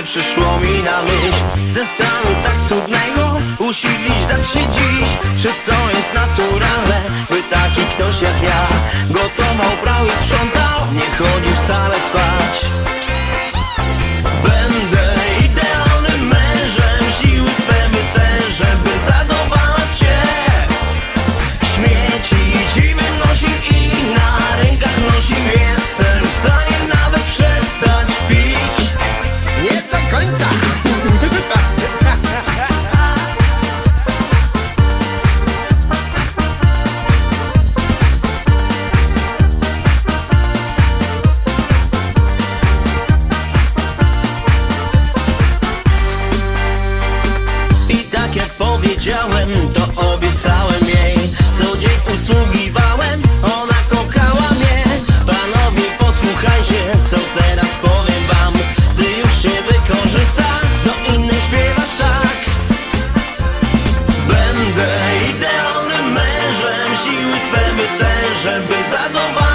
nie przyszło mi na myśl. Ze stanu tak cudnego Usiedlić dać się dziś. Czy to jest naturalne? By taki ktoś jak ja wiedziałem, to obiecałem jej. Co dzień usługiwałem, ona kochała mnie. Panowie posłuchajcie, co teraz powiem wam. Gdy już się wykorzysta, do innych śpiewasz tak. Będę idealnym mężem, siły swe wytężę, by zadowolić